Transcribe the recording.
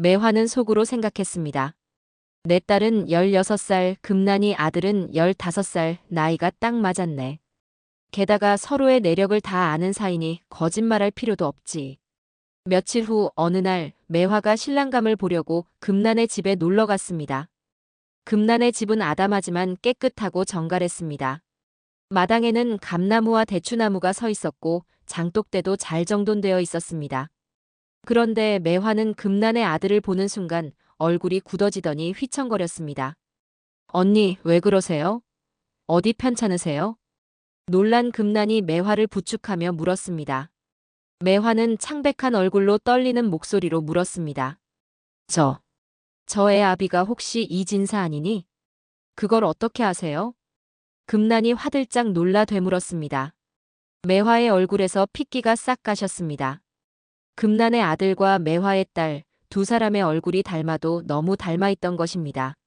매화는 속으로 생각했습니다. 내 딸은 16살, 금난이 아들은 15살, 나이가 딱 맞았네. 게다가 서로의 내력을 다 아는 사이니 거짓말할 필요도 없지. 며칠 후 어느 날 매화가 신랑감을 보려고 금난의 집에 놀러 갔습니다. 금난의 집은 아담하지만 깨끗하고 정갈했습니다. 마당에는 감나무와 대추나무가 서 있었고 장독대도 잘 정돈되어 있었습니다. 그런데 매화는 금난의 아들을 보는 순간 얼굴이 굳어지더니 휘청거렸습니다. 언니, 왜 그러세요? 어디 편찮으세요? 놀란 금난이 매화를 부축하며 물었습니다. 매화는 창백한 얼굴로 떨리는 목소리로 물었습니다. 저, 저의 아비가 혹시 이진사 아니니? 그걸 어떻게 아세요? 금난이 화들짝 놀라 되물었습니다. 매화의 얼굴에서 핏기가 싹 가셨습니다. 금난의 아들과 매화의 딸, 두 사람의 얼굴이 닮아도 너무 닮아 있던 것입니다.